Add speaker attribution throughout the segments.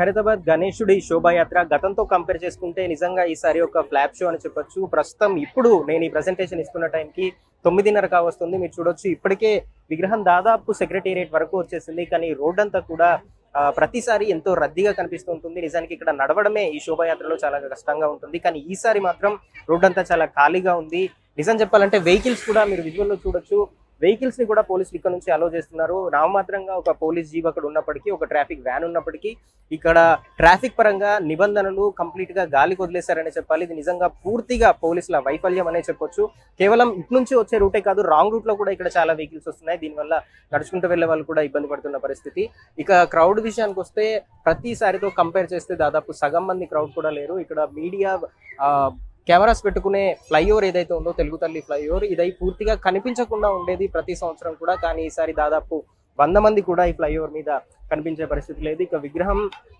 Speaker 1: ఖైరతాబాద్ గణేశుడి శోభాయాత్ర గతంతో కంపేర్ చేసుకుంటే నిజంగా ఈసారి ఒక ఫ్లాప్ షో అని చెప్పొచ్చు. ప్రస్తుతం ఇప్పుడు నేను ఈ ప్రెజెంటేషన్ ఇస్తున్న టైంకి తొమ్మిదిన్నర కావస్తుంది. మీరు చూడొచ్చు ఇప్పటికే విగ్రహం దాదాపు సెక్రటేరియట్ వరకు వచ్చేసింది. కానీ రోడ్ అంతా కూడా ప్రతిసారి ఎంతో రద్దీగా కనిపిస్తుంటుంది నిజానికి ఇక్కడ నడవడమే ఈ శోభాయాత్రలో చాలా కష్టంగా ఉంటుంది. కానీ ఈసారి మాత్రం రోడ్ అంతా చాలా ఖాళీగా ఉంది. నిజం చెప్పాలంటే వెహికల్స్ కూడా మీరు విజువల్లో చూడొచ్చు. వెహికల్స్ని కూడా పోలీసులు ఇక్కడ నుంచి అలో చేస్తున్నారు. నామమాత్రంగా ఒక పోలీస్ జీప్ అక్కడ ఉన్నప్పటికీ ఒక ట్రాఫిక్ వ్యాన్ ఉన్నప్పటికీ ఇక్కడ ట్రాఫిక్ పరంగా నిబంధనలు కంప్లీట్గా గాలి వదిలేశారనే చెప్పాలి. ఇది నిజంగా పూర్తిగా పోలీసుల వైఫల్యం అనే చెప్పొచ్చు. కేవలం ఇటు నుంచి వచ్చే రూటే కాదు రాంగ్ రూట్లో కూడా ఇక్కడ చాలా వెహికల్స్ వస్తున్నాయి. దీనివల్ల నడుచుకుంటూ వెళ్ళే వాళ్ళు కూడా ఇబ్బంది పడుతున్న పరిస్థితి. ఇక క్రౌడ్ విషయానికి వస్తే ప్రతిసారితో కంపేర్ చేస్తే దాదాపు సగం మంది క్రౌడ్ కూడా లేరు. ఇక్కడ మీడియా కెమెరాస్ పెట్టుకునే ఫ్లైఓవర్ ఏదైతే ఉందో తెలుగు తల్లి ఫ్లైఓవర్ ఇదై పూర్తిగా కనిపించకుండా ఉండేది ప్రతి సంవత్సరం కూడా. కానీ ఈసారి దాదాపు వంద మంది కూడా ఈ ఫ్లైఓవర్ మీద కనిపించే పరిస్థితి లేదు. ఇక విగ్రహం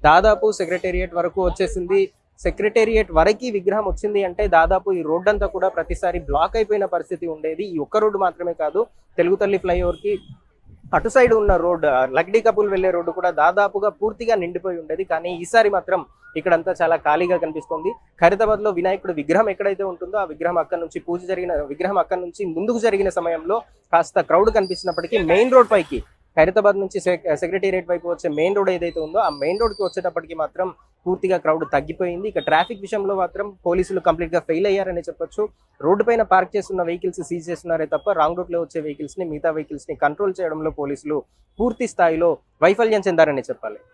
Speaker 1: దాదాపు సెక్రటేరియట్ వరకు వచ్చేసింది. సెక్రటేరియట్ వరకు విగ్రహం వచ్చింది అంటే దాదాపు ఈ రోడ్ అంతా కూడా ప్రతిసారి బ్లాక్ అయిపోయిన పరిస్థితి ఉండేది. ఈ ఒక్క రోడ్డు మాత్రమే కాదు తెలుగు తల్లి ఫ్లైఓవర్కి అటు సైడ్ ఉన్న రోడ్ లగ్డీ కపుల్ వెళ్ళే రోడ్డు కూడా దాదాపుగా పూర్తిగా నిండిపోయి ఉండేది. కానీ ఈసారి మాత్రం ఇక్కడంతా చాలా ఖాళీగా కనిపిస్తుంది. ఖైరతాబాద్లో వినాయకుడు విగ్రహం ఎక్కడైతే ఉంటుందో ఆ విగ్రహం అక్కడ నుంచి పూజ జరిగిన విగ్రహం అక్కడ నుంచి ముందుకు జరిగిన సమయంలో కాస్త క్రౌడ్ కనిపిస్తున్నప్పటికీ మెయిన్ రోడ్ పైకి ఖైరతాబాద్ నుంచి సెక్రటేరియట్ వైపు వచ్చే మెయిన్ రోడ్ ఏదైతే ఉందో ఆ మెయిన్ రోడ్కి వచ్చేటప్పటికి మాత్రం పూర్తిగా క్రౌడ్ తగ్గిపోయింది. ఇక ట్రాఫిక్ విషయంలో మాత్రం పోలీసులు కంప్లీట్గా ఫెయిల్ అయ్యారని చెప్పొచ్చు. రోడ్డు పైన పార్క్ చేస్తున్న వెహికల్స్ సీజ్ చేస్తున్నారే తప్ప రాంగ్ రూట్లో వచ్చే వెహికల్స్ని మిగతా వెహికల్స్ని కంట్రోల్ చేయడంలో పోలీసులు పూర్తి స్థాయిలో వైఫల్యం చెందారని చెప్పాలి.